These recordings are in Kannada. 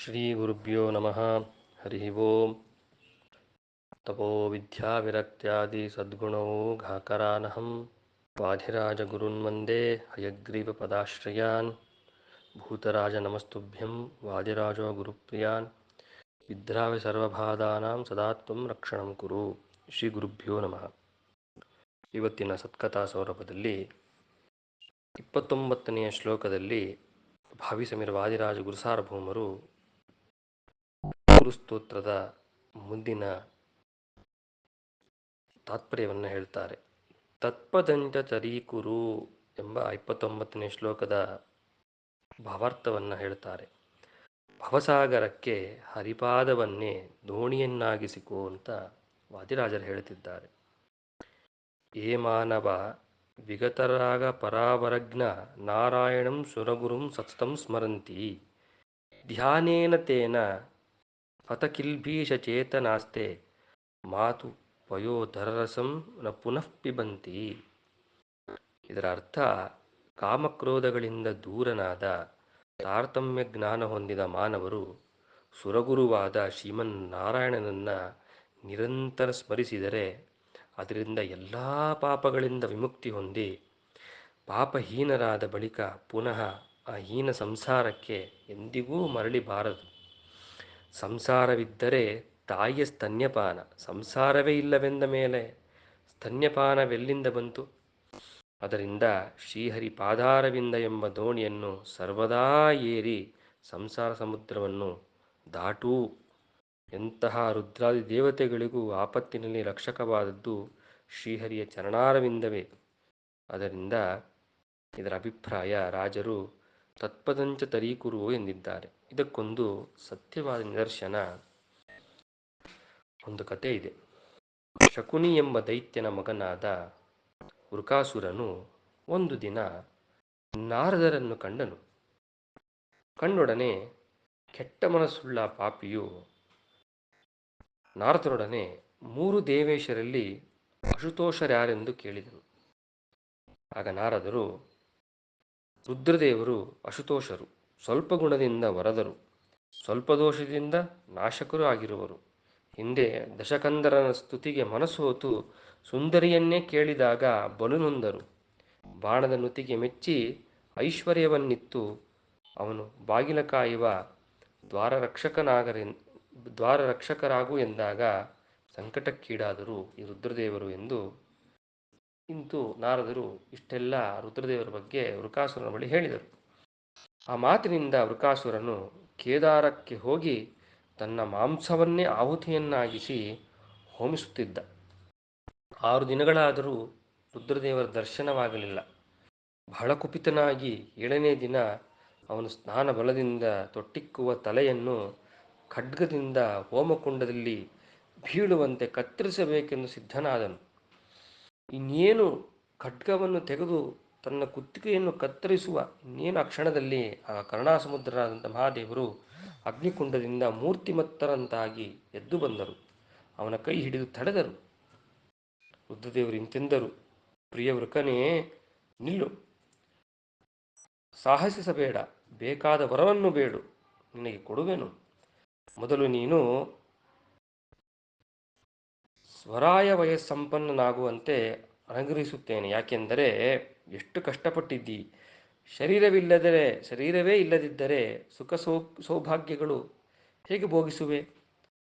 ಶ್ರೀ ಗುರುಭ್ಯೋ ನಮಃ ಹರಿ ಓಂ ತಪೋ ವಿದ್ಯಾವಿರಕ್ತ್ಯಾದಿ ಸದ್ಗುಣೋ ಘಾಕರಾನಹಂ ಹಯಗ್ರೀವ ಪದಾಶ್ರಯಾನ್ ಭೂತರಾಜ ನಮಸ್ತುಭ್ಯಂ ವಾದಿರಾಜೋ ಗುರುಪ್ರಿಯಾನ್ ವಿದ್ರಾವಿ ಸರ್ವಭಾದಾನಾಂ ಸದಾತ್ವಂ ರಕ್ಷಣಂ ಕುರು ಶ್ರೀ ಗುರುಭ್ಯೋ ನಮಃ ಇವತ್ತಿನ ಸತ್ಕಥಾ ಸೌರಭದಲ್ಲಿ ಇಪ್ಪತ್ತೊಂಬತ್ತನೆಯ ಶ್ಲೋಕದಲ್ಲಿ ಭಾವಿಸಮಿರ ವಾದಿರಾಜ ಗುರುಸಾರ್ವಭೌಮರು ಗುರುಸ್ತೋತ್ರದ ಮುಂದಿನ ತಾತ್ಪರ್ಯವನ್ನು ಹೇಳ್ತಾರೆ. ತತ್ಪದಂಜ ಚರೀಕುರು ಎಂಬ ಇಪ್ಪತ್ತೊಂಬತ್ತನೇ ಶ್ಲೋಕದ ಭಾವಾರ್ಥವನ್ನು ಹೇಳ್ತಾರೆ. ಭವಸಾಗರಕ್ಕೆ ಹರಿಪಾದವನ್ನೇ ದೋಣಿಯನ್ನಾಗಿಸಿಕೋ ಅಂತ ವಾದಿರಾಜರು ಹೇಳುತ್ತಿದ್ದಾರೆ ಏ ಮಾನವ, ವಿಗತರಾಗ ಪರಾವರಜ್ಞ ನಾರಾಯಣಂ ಸುರಗುರುಂ ಸತತಂ ಸ್ಮರಂತಿ. ಧ್ಯಾನೇನ ತೇನ ಪಥಕಿಲ್ಭೀಷಚೇತನಾಸ್ತೆ ಮಾತು ವಯೋಧರರಸಂ ನ ಪುನಃ ಪಿಬಂತಿ. ಇದರ ಅರ್ಥ, ಕಾಮಕ್ರೋಧಗಳಿಂದ ದೂರನಾದ ತಾರತಮ್ಯ ಜ್ಞಾನ ಹೊಂದಿದ ಮಾನವರು ಸುರಗುರುವಾದ ಶ್ರೀಮನ್ನಾರಾಯಣನನ್ನು ನಿರಂತರ ಸ್ಮರಿಸಿದರೆ ಅದರಿಂದ ಎಲ್ಲ ಪಾಪಗಳಿಂದ ವಿಮುಕ್ತಿ ಹೊಂದಿ ಪಾಪಹೀನರಾದ ಬಳಿಕ ಪುನಃ ಆ ಹೀನ ಸಂಸಾರಕ್ಕೆ ಎಂದಿಗೂ ಮರಳಿಬಾರದು ಸಂಸಾರವಿದ್ದರೆ ತಾಯಿಯ ಸ್ತನ್ಯಪಾನ. ಸಂಸಾರವೇ ಇಲ್ಲವೆಂದ ಮೇಲೆ ಸ್ತನ್ಯಪಾನವೆಲ್ಲಿಂದ ಬಂತು? ಅದರಿಂದ ಶ್ರೀಹರಿ ಪಾದಾರವಿಂದ ಎಂಬ ದೋಣಿಯನ್ನು ಸರ್ವದಾ ಏರಿ ಸಂಸಾರ ಸಮುದ್ರವನ್ನು ದಾಟು. ಎಂತಹ ರುದ್ರಾದಿ ದೇವತೆಗಳಿಗೂ ಆಪತ್ತಿನಲ್ಲಿ ರಕ್ಷಕವಾದದ್ದು ಶ್ರೀಹರಿಯ ಚರಣಾರವಿಂದವೇ. ಅದರಿಂದ ಇದರ ಅಭಿಪ್ರಾಯ ರಾಜರು ತತ್ಪದಂಚ ತರೀಕುರು ಎಂದಿದ್ದಾರೆ. ಇದಕ್ಕೊಂದು ಸತ್ಯವಾದ ನಿದರ್ಶನ ಒಂದು ಕತೆ ಇದೆ. ಶಕುನಿ ಎಂಬ ದೈತ್ಯನ ಮಗನಾದ ವೃಕಾಸುರನು ಒಂದು ದಿನ ನಾರದರನ್ನು ಕಂಡನು. ಕಂಡೊಡನೆ ಕೆಟ್ಟ ಮನಸ್ಸುಳ್ಳ ಪಾಪಿಯು ನಾರದರೊಡನೆ ಮೂರು ದೇವೇಶರಲ್ಲಿ ಅಶುತೋಷರ್ಯಾರೆಂದು ಕೇಳಿದನು. ಆಗ ನಾರದರು ರುದ್ರದೇವರು ಅಶುತೋಷರು, ಸ್ವಲ್ಪ ಗುಣದಿಂದ ವರದರು, ಸ್ವಲ್ಪ ದೋಷದಿಂದ ನಾಶಕರು ಆಗಿರುವರು. ಹಿಂದೆ ದಶಕಂದರನ ಸ್ತುತಿಗೆ ಮನಸೋತು ಸುಂದರಿಯನ್ನೇ ಕೇಳಿದಾಗ ಬಲು ನೊಂದರು. ಬಾಣದ ನುತಿಗೆ ಮೆಚ್ಚಿ ಐಶ್ವರ್ಯವನ್ನಿತ್ತು. ಅವನು ಬಾಗಿಲ ಕಾಯುವ ದ್ವಾರರಕ್ಷಕನಾಗರೆ, ದ್ವಾರರಕ್ಷಕರಾಗು ಎಂದಾಗ ಸಂಕಟಕ್ಕೀಡಾದರು ಈ ರುದ್ರದೇವರು ಎಂದು ಇಂತು ನಾರದರು ಇಷ್ಟೆಲ್ಲ ರುದ್ರದೇವರ ಬಗ್ಗೆ ವೃಕಾಸುರನ ಬಳಿ ಹೇಳಿದರು. ಆ ಮಾತಿನಿಂದ ವೃಕಾಸುರನು ಕೇದಾರಕ್ಕೆ ಹೋಗಿ ತನ್ನ ಮಾಂಸವನ್ನೇ ಆಹುತಿಯನ್ನಾಗಿಸಿ ಹೋಮಿಸುತ್ತಿದ್ದ. ಆರು ದಿನಗಳಾದರೂ ರುದ್ರದೇವರ ದರ್ಶನವಾಗಲಿಲ್ಲ. ಬಹಳ ಕುಪಿತನಾಗಿ ಏಳನೇ ದಿನ ಅವನು ಸ್ನಾನ ಬಲದಿಂದ ತೊಟ್ಟಿಕ್ಕುವ ತಲೆಯನ್ನು ಖಡ್ಗದಿಂದ ಹೋಮಕುಂಡದಲ್ಲಿ ಬೀಳುವಂತೆ ಕತ್ತರಿಸಬೇಕೆಂದು ಸಿದ್ಧನಾದನು. ಇನ್ನೇನು ಖಡ್ಗವನ್ನು ತೆಗೆದು ತನ್ನ ಕುತ್ತಿಗೆಯನ್ನು ಕತ್ತರಿಸುವ ಇನ್ನೇನು ಆ ಕ್ಷಣದಲ್ಲಿ ಆ ಕರುಣಾಸಮುದ್ರರಾದಂಥ ಮಹಾದೇವರು ಅಗ್ನಿಕುಂಡದಿಂದ ಮೂರ್ತಿಮತ್ತರಂತಾಗಿ ಎದ್ದು ಬಂದರು. ಅವನ ಕೈ ಹಿಡಿದು ತಡೆದರು. ರುದ್ರದೇವರು ಇಂತೆಂದರು, ಪ್ರಿಯ ವೃಕನೇ, ನಿಲ್ಲು. ಸಾಹಸಿಸಬೇಡ, ಬೇಕಾದ ವರವನ್ನು ಬೇಡು. ನಿನಗೆ ಕೊಡುವೆನು. ಮೊದಲು ನೀನು ಸ್ವರಾಯ ವಯಸ್ಸಂಪನ್ನನಾಗುವಂತೆ ಅನುಗ್ರಹಿಸುತ್ತೇನೆ ಯಾಕೆಂದರೆ ಎಷ್ಟು ಕಷ್ಟಪಟ್ಟಿದ್ದಿ. ಶರೀರವಿಲ್ಲದರೆ, ಶರೀರವೇ ಇಲ್ಲದಿದ್ದರೆ ಸುಖ ಸೌ, ಸೌಭಾಗ್ಯಗಳು ಹೇಗೆ ಭೋಗಿಸುವೆ?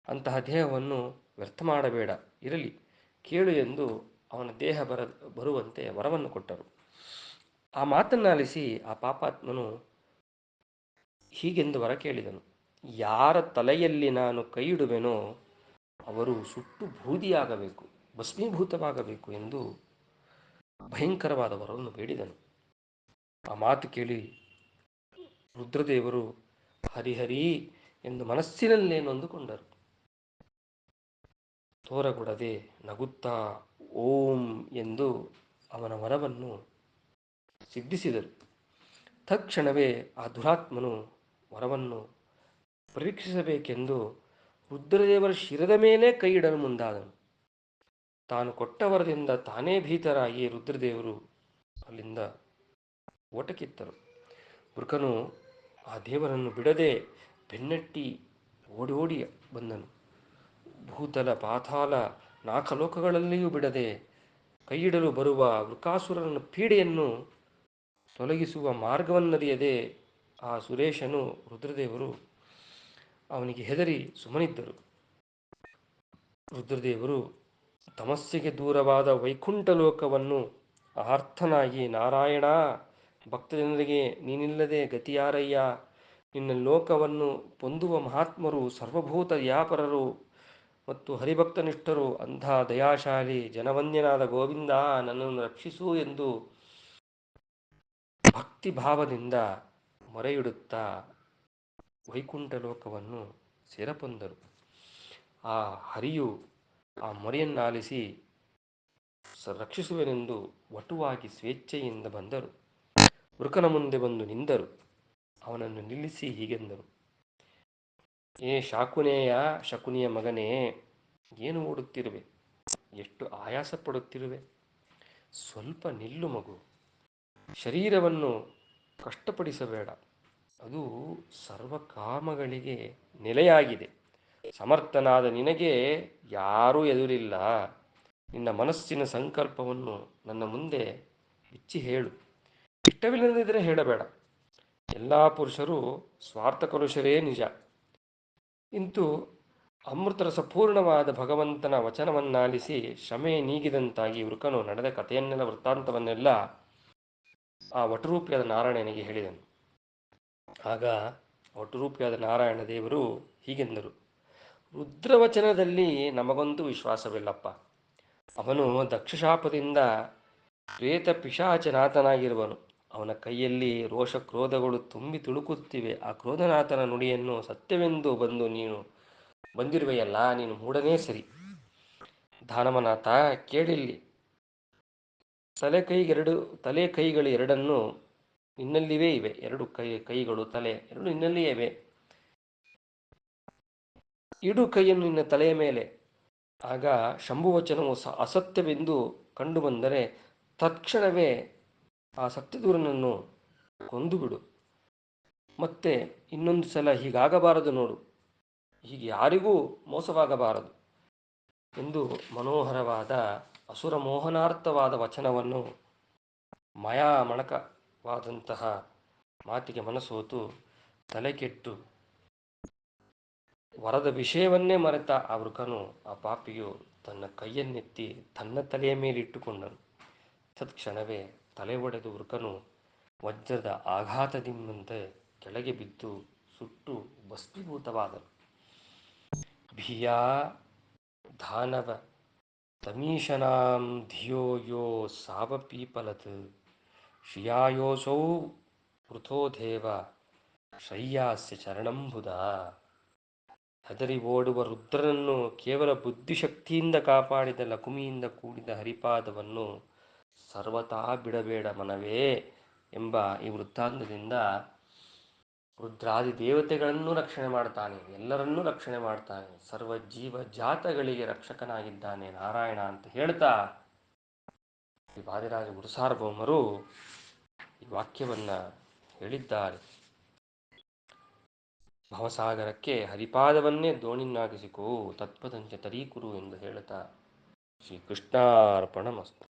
ಅಂತಹ ದೇಹವನ್ನು ವ್ಯರ್ಥ ಮಾಡಬೇಡ. ಇರಲಿ. ಕೇಳು ಎಂದು ಅವನ ದೇಹ ಬರ, ಬರುವಂತೆ ವರವನ್ನು ಕೊಟ್ಟರು. ಆ ಮಾತನ್ನಾಲಿಸಿ ಆ ಪಾಪಾತ್ಮನು ಹೀಗೆಂದು ವರ ಕೇಳಿದನು. ಯಾರ ತಲೆಯಲ್ಲಿ ನಾನು ಕೈ ಇಡುವೆನೋ ಅವರು ಸುಟ್ಟು ಬೂದಿಯಾಗಬೇಕು ಭಸ್ಮೀಭೂತವಾಗಬೇಕು ಎಂದು ಭಯಂಕರವಾದ ವರವನ್ನು ಬೇಡಿದನು. ಆ ಮಾತು ಕೇಳಿ ರುದ್ರದೇವರು ಹರಿಹರಿ ಎಂದು ಮನಸ್ಸಿನಲ್ಲೇ ನೊಂದುಕೊಂಡರು. ತೋರಗೊಡದೆ ನಗುತ್ತಾ ಓಂ ಎಂದು ಅವನ ವರವನ್ನು ಸಿದ್ಧಿಸಿದರು. ತಕ್ಷಣವೇ ಆ ದುರಾತ್ಮನು ವರವನ್ನು ಪರೀಕ್ಷಿಸಬೇಕೆಂದು ರುದ್ರದೇವರ ಶಿರದ ಮೇಲೆ ಕೈ ಮುಂದಾದನು. ತಾನು ಕೊಟ್ಟ ವರದಿಂದ ತಾನೇ ಭೀತರಾಗಿ ರುದ್ರದೇವರು ಅಲ್ಲಿಂದ ಓಟಕ್ಕಿತ್ತರು. ಮೃಕನು ಆ ದೇವರನ್ನು ಬಿಡದೆ ಬೆನ್ನಟ್ಟಿ ಓಡಿ ಓಡಿ ಬಂದನು. ಭೂತಲ ಪಾತಾಲ ನಾಕಲೋಕಗಳಲ್ಲಿಯೂ ಬಿಡದೆ ಕೈಯಿಡಲು ಬರುವ ವೃಕಾಸುರನ ಪೀಡೆಯನ್ನು ತೊಲಗಿಸುವ ಮಾರ್ಗವನ್ನರಿಯದೆ ಆ ಸುರೇಶನು ರುದ್ರದೇವರು ಅವನಿಗೆ ಹೆದರಿ ಸುಮ್ಮನಿದ್ದರು. ರುದ್ರದೇವರು ತಮಸ್ಸಿಗೆ ದೂರವಾದ ವೈಕುಂಠ ಲೋಕವನ್ನು ಆರ್ಥನಾಗಿ ನಾರಾಯಣ, ಭಕ್ತಜನರಿಗೆ ನೀನಿಲ್ಲದೆ ಗತಿಯಾರಯ್ಯ, ನಿನ್ನ ಲೋಕವನ್ನು ಪೊಂದುವ ಮಹಾತ್ಮರು, ಸರ್ವಭೂತ ವ್ಯಾಪರರು ಮತ್ತು ಹರಿಭಕ್ತನಿಷ್ಠರು ಅಂಥ ದಯಾಶಾಲಿ ಜನವಂದ್ಯನಾದ ಗೋವಿಂದ, ನನ್ನನ್ನು ರಕ್ಷಿಸು ಎಂದು ಭಕ್ತಿಭಾವದಿಂದ ಮೊರೆಯಿಡುತ್ತಾ ವೈಕುಂಠ ಲೋಕವನ್ನು ಸೇರಪೊಂದರು. ಆ ಹರಿಯು ಆ ಮೊರೆಯನ್ನಾಲಿಸಿ ರಕ್ಷಿಸುವೆನೆಂದು ವಟುವಾಗಿ ಸ್ವೇಚ್ಛೆಯಿಂದ ಬಂದರು. ವೃಕನ ಮುಂದೆ ಬಂದು ನಿಂದರು. ಅವನನ್ನು ನಿಲ್ಲಿಸಿ ಹೀಗೆಂದರು. ಏ ಶಾಕುನೇಯ, ಶಕುನಿಯ ಮಗನೇ, ಏನು ಓಡುತ್ತಿರುವೆ? ಎಷ್ಟು ಆಯಾಸ ಪಡುತ್ತಿರುವೆ ಸ್ವಲ್ಪ ನಿಲ್ಲು ಮಗು. ಶರೀರವನ್ನು ಕಷ್ಟಪಡಿಸಬೇಡ. ಅದು ಸರ್ವಕಾಮಗಳಿಗೆ ನೆಲೆಯಾಗಿದೆ. ಸಮರ್ಥನಾದ ನಿನಗೆ ಯಾರೂ ಎದುರಿಲ್ಲ. ನಿನ್ನ ಮನಸ್ಸಿನ ಸಂಕಲ್ಪವನ್ನು ನನ್ನ ಮುಂದೆ ಹೆಚ್ಚಿ ಹೇಳು. ಇಷ್ಟವಿಲ್ಲದಿದ್ದರೆ ಹೇಳಬೇಡ. ಎಲ್ಲ ಪುರುಷರು ಸ್ವಾರ್ಥಕಲುಷರೇ ನಿಜ. ಇಂತು ಅಮೃತರಸ ಪೂರ್ಣವಾದ ಭಗವಂತನ ವಚನವನ್ನಾಲಿಸಿ ಶ್ರಮೆ ನೀಗಿದಂತಾಗಿ ವೃಕನು ನಡೆದ ಕಥೆಯನ್ನೆಲ್ಲ ವೃತ್ತಾಂತವನ್ನೆಲ್ಲ ಆ ವಟರೂಪಿಯಾದ ನಾರಾಯಣನಿಗೆ ಹೇಳಿದನು. ಆಗ ವಟರೂಪಿಯಾದ ನಾರಾಯಣ ದೇವರು ಹೀಗೆಂದರು, ರುದ್ರವಚನದಲ್ಲಿ ನಮಗೊಂದು ವಿಶ್ವಾಸವಿಲ್ಲಪ್ಪ. ಅವನು ದಕ್ಷಶಾಪದಿಂದ ಪ್ರೇತ ಪಿಶಾಚನಾಥನಾಗಿರುವನು ಅವನ ಕೈಯಲ್ಲಿ ರೋಷ ಕ್ರೋಧಗಳು ತುಂಬಿ ತುಳುಕುತ್ತಿವೆ. ಆ ಕ್ರೋಧನಾಥನ ನುಡಿಯನ್ನು ಸತ್ಯವೆಂದು ಬಂದು ನೀನು ಬಂದಿರುವೆಯಲ್ಲ, ನೀನು ಮೂಡನೇ ಸರಿ. ದಾನಮನಾಥ ಕೇಳಿಲ್ಲಿ. ತಲೆ ಕೈಗೆರಡು, ತಲೆ ಕೈಗಳು ಎರಡನ್ನು ನಿನ್ನಲ್ಲಿವೇ ಇವೆ. ಎರಡು ಕೈ, ಕೈಗಳು, ತಲೆ, ಎರಡು ನಿನ್ನಲ್ಲಿಯೇ ಇವೆ. ಇಡು ಕೈಯನ್ನು ನಿನ್ನ ತಲೆಯ ಮೇಲೆ. ಆಗ ಶಂಭುವಚನವು ಅಸತ್ಯವೆಂದು ಕಂಡುಬಂದರೆ ತಕ್ಷಣವೇ ಆ ಸತ್ಯದೂರನನ್ನು ಕೊಂದುಬಿಡು. ಮತ್ತೆ ಇನ್ನೊಂದು ಸಲ ಹೀಗಾಗಬಾರದು ನೋಡು. ಹೀಗೆ ಯಾರಿಗೂ ಮೋಸವಾಗಬಾರದು ಎಂದು ಮನೋಹರವಾದ ಅಸುರ ಮೋಹನಾರ್ಥವಾದ ವಚನವನ್ನು ಮಾಯಾಮಣಕವಾದಂತಹ ಮಾತಿಗೆ ಮನಸೋತು ತಲೆಕೆಟ್ಟು ವರದ ವಿಷಯವನ್ನೇ ಮರೆತ ಆ ವೃಕನು ಆ ಪಾಪಿಯು ತನ್ನ ಕೈಯನ್ನೆತ್ತಿ ತನ್ನ ತಲೆಯ ಮೇಲಿಟ್ಟುಕೊಂಡನು ತತ್ಕ್ಷಣವೇ ತಲೆ ಒಡೆದು ವೃಕನು ವಜ್ರದ ಆಘಾತದಿಂದಂತೆ ಕೆಳಗೆ ಬಿದ್ದು ಸುಟ್ಟು ಭಸ್ಮೀಭೂತವಾದನು ಭಿಯಾ ಧಾನವ ತಮೀಶನಾಂ ಧಿಯೋ ಯೋ ಸಾವಪೀಪಲತ್ ಶ್ರಿಯಾಯೋಸೌ ವೃಥೋಧೇವ ಶಯ್ಯಾಸ್ಯ ಚರಣಂಬುಧ ಹೆದರಿ ಓಡುವ ರುದ್ರನನ್ನು ಕೇವಲ ಬುದ್ಧಿಶಕ್ತಿಯಿಂದ ಕಾಪಾಡಿದ ಲಕುಮಿಯಿಂದ ಕೂಡಿದ ಹರಿಪಾದವನ್ನು ಸರ್ವತಾ ಬಿಡಬೇಡ ಮನವೇ ಎಂಬ ಈ ವೃತ್ತಾಂತದಿಂದ ರುದ್ರಾದಿ ದೇವತೆಗಳನ್ನು ರಕ್ಷಣೆ ಮಾಡ್ತಾನೆ, ಎಲ್ಲರನ್ನೂ ರಕ್ಷಣೆ ಮಾಡ್ತಾನೆ, ಸರ್ವ ಜೀವ ಜಾತಗಳಿಗೆ ರಕ್ಷಕನಾಗಿದ್ದಾನೆ ನಾರಾಯಣ ಅಂತ ಹೇಳ್ತಾ ಈ ವಾದಿರಾಜ ಗುರುಸಾರ್ವಭೌಮರು ಈ ವಾಕ್ಯವನ್ನು ಹೇಳಿದ್ದಾರೆ. ಭವಸಾಗರಕ್ಕೆ ಹರಿಪಾದವನ್ನೇ ದೋಣಿನಾಗಿಸಿಕೋ ತತ್ಪದಂಚ ತರೀಕುರು ಎಂದು ಹೇಳುತ್ತಾ ಶ್ರೀ ಕೃಷ್ಣಾರ್ಪಣ ಮಸ್ತು